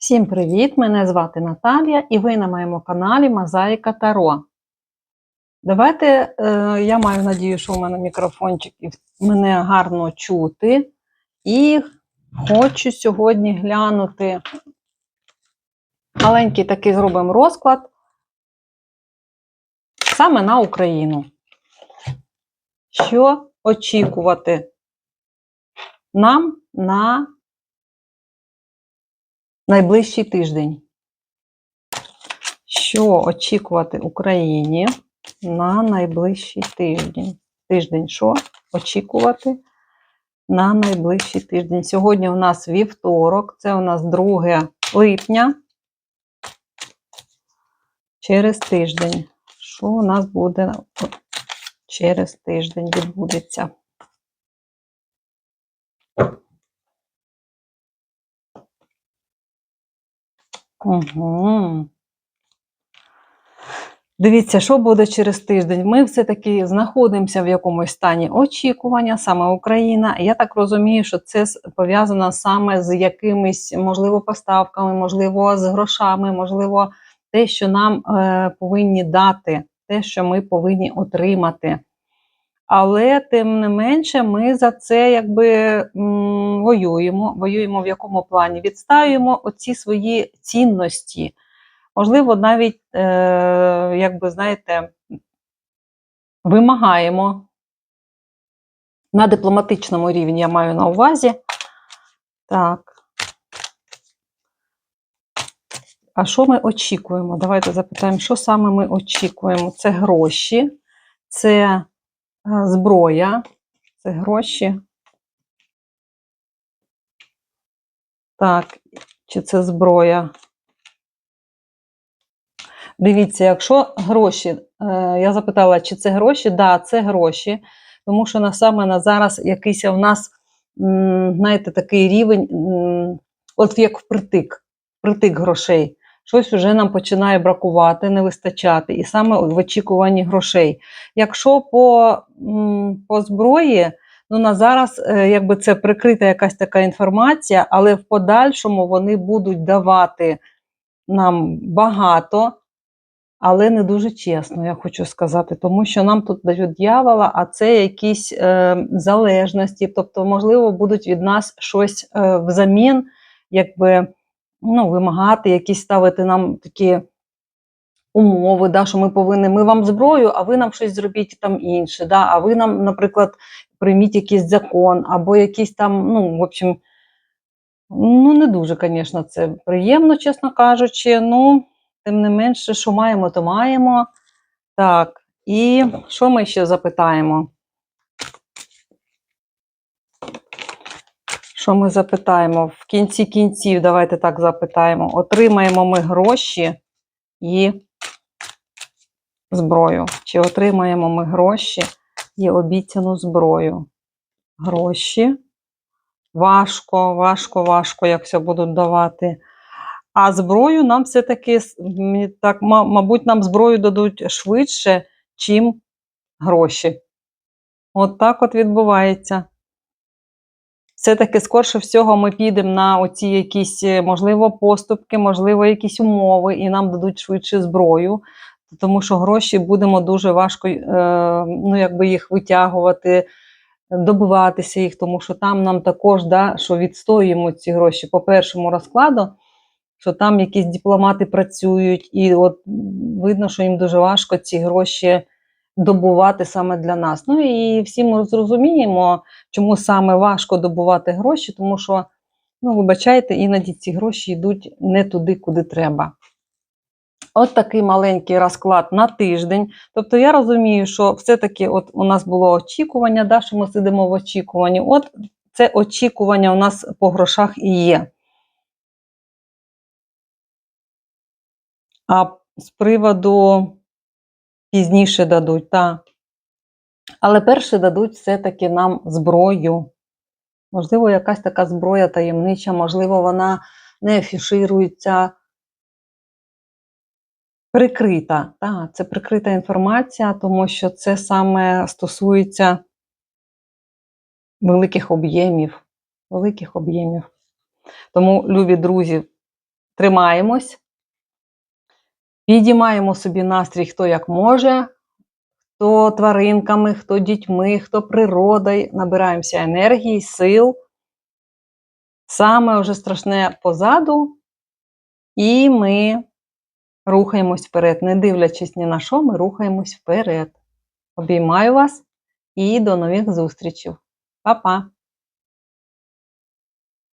Всім привіт! Мене звати Наталія і ви на моєму каналі Мозаїка Таро. Давайте, е, я маю надію, що у мене мікрофончик і мене гарно чути. І хочу сьогодні глянути маленький такий зробимо розклад саме на Україну. Що очікувати нам на найближчий тиждень. Що очікувати Україні на найближчий тиждень? Тиждень, що очікувати на найближчий тиждень? Сьогодні у нас вівторок, це у нас 2 липня. Через тиждень. Що у нас буде через тиждень відбудеться? Угу. Дивіться, що буде через тиждень. Ми все-таки знаходимося в якомусь стані очікування, саме Україна. Я так розумію, що це пов'язано саме з якимись, можливо, поставками, можливо, з грошами, можливо, те, що нам е, повинні дати, те, що ми повинні отримати. Але тим не менше, ми за це якби воюємо. Воюємо в якому плані? Відстаюємо оці свої цінності. Можливо, навіть, е, якби знаєте, вимагаємо на дипломатичному рівні, я маю на увазі. Так. А що ми очікуємо? Давайте запитаємо, що саме ми очікуємо? Це гроші, це зброя, це гроші. Так, чи це зброя? Дивіться, якщо гроші, е, я запитала, чи це гроші? Так, да, це гроші, тому що на саме на зараз якийсь у нас, знаєте, такий рівень, от як впритик, впритик грошей щось вже нам починає бракувати, не вистачати, і саме в очікуванні грошей. Якщо по по зброї, ну на зараз е, якби це прикрита якась така інформація, але в подальшому вони будуть давати нам багато. Але не дуже чесно, я хочу сказати, тому що нам тут дають дьявола, а це якісь е, залежності, тобто, можливо, будуть від нас щось е, взамін, якби ну, вимагати, якісь ставити нам такі умови, да, що ми повинні, ми вам зброю, а ви нам щось зробіть там інше. Да, А ви нам, наприклад, прийміть якийсь закон, або якийсь там, ну, в общем, ну, не дуже, звісно, це приємно, чесно кажучи. Ну, тим не менше, що маємо, то маємо. Так, і що ми ще запитаємо? Що ми запитаємо? В кінці кінців, давайте так запитаємо: отримаємо ми гроші і зброю. Чи отримаємо ми гроші і обіцяну зброю? Гроші. Важко, важко, важко, як все будуть давати. А зброю нам все-таки, так, мабуть, нам зброю дадуть швидше, чим гроші. От так от відбувається все-таки, скорше всього, ми підемо на оці якісь, е, можливо, поступки, можливо, якісь умови, і нам дадуть швидше зброю, тому що гроші будемо дуже важко е, ну, якби їх витягувати, добиватися їх, тому що там нам також да, що відстоюємо ці гроші по першому розкладу. Що там якісь дипломати працюють, і от видно, що їм дуже важко ці гроші добувати саме для нас. Ну і всі ми зрозуміємо, чому саме важко добувати гроші, тому що, ну, вибачайте, іноді ці гроші йдуть не туди, куди треба. От такий маленький розклад на тиждень. Тобто я розумію, що все-таки от у нас було очікування, да, що ми сидимо в очікуванні. От це очікування у нас по грошах і є. А з приводу Пізніше дадуть, так. Але перше дадуть все-таки нам зброю. Можливо, якась така зброя таємнича, можливо, вона не афіширується. Прикрита. Так, це прикрита інформація, тому що це саме стосується великих об'ємів. Великих об'ємів. Тому, любі друзі, тримаємось, підіймаємо собі настрій, хто як може, хто тваринками, хто дітьми, хто природою. Набираємося енергії, сил. Саме вже страшне позаду, і ми рухаємось вперед. Не дивлячись ні на що, ми рухаємось вперед. Обіймаю вас і до нових зустрічей. Па-па!